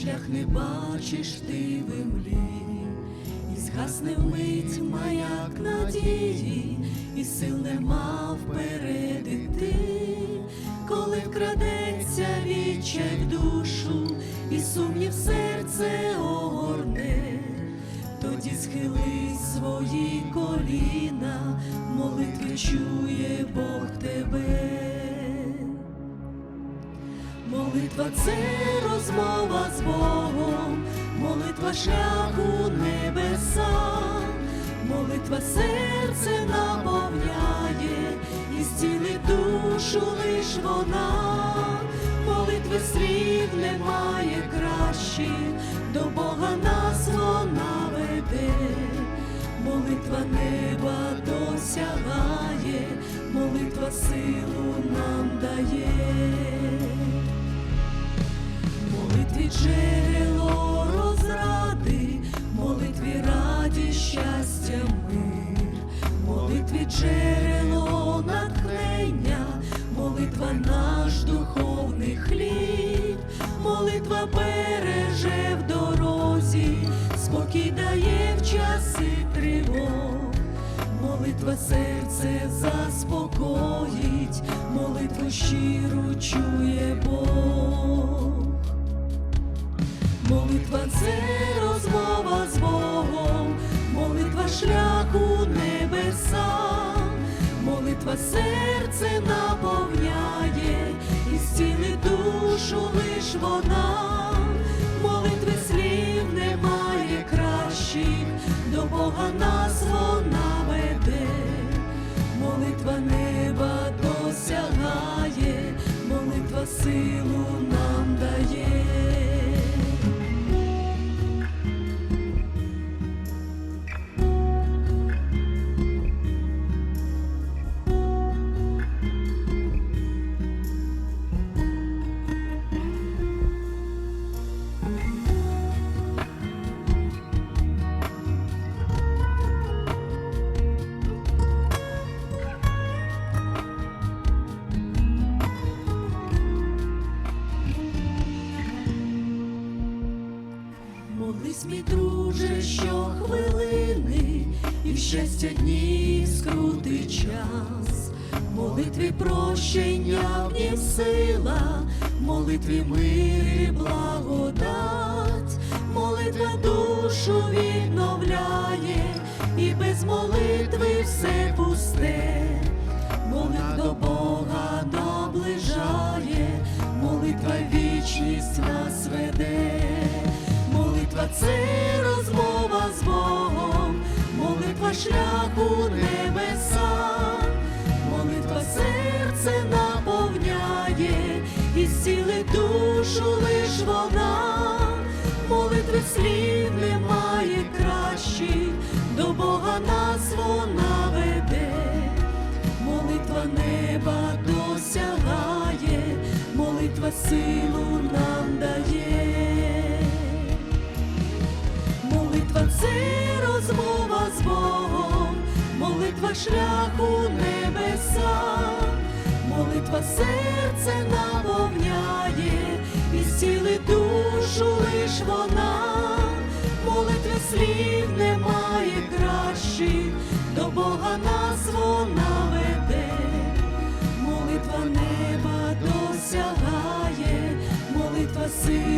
шлях не бачиш ти в імлі, і згасне вмить маяк надії, і сил нема вперед іти, коли вкрадеться відчай в душу, і сумнів серце огорне, тоді схили свої коліна, молитви чує Бог тебе. Молитва це розмова з Богом, молитва шляху небеса, молитва серце наповняє, і зціли душу лиш вона, молитви слів немає кращих, до Бога нас вона веде, молитва неба досягає, молитва силу нам дає. Джерело розради, молитві раді, щастя, мир, молитві джерело натхнення, молитва наш духовний хліб, молитва береже в дорозі, спокій дає в часи тривог. Молитва серце заспокоїть, молитву щиру чує Бог. Молитва це розмова з Богом, молитва шляху небеса, молитва серце наповняє, і зціли душу лиш вона, молитви слів немає кращих, до Бога нас вона веде, молитва неба досягає, молитва силу мій друже, щохвилини, і в щастя дні скрути час, молитві прощення в нім сила, молитві мир і благодать, молитва душу відновляє, і без молитви все пусте, молитва до Бога наближає, молитва вічність це розмова з Богом, молитва шляху небеса, молитва серце наповняє, і зціли душу лиш вона, молитви слів немає кращих, до Бога нас вона веде, молитва неба досягає, молитва силу нам дає. Це розмова з Богом, молитва шляху небеса, молитва серце наповняє, і зціли душу лиш вона, молитви слів немає кращих, до Бога нас вона веде, молитва неба досягає, молитва дає.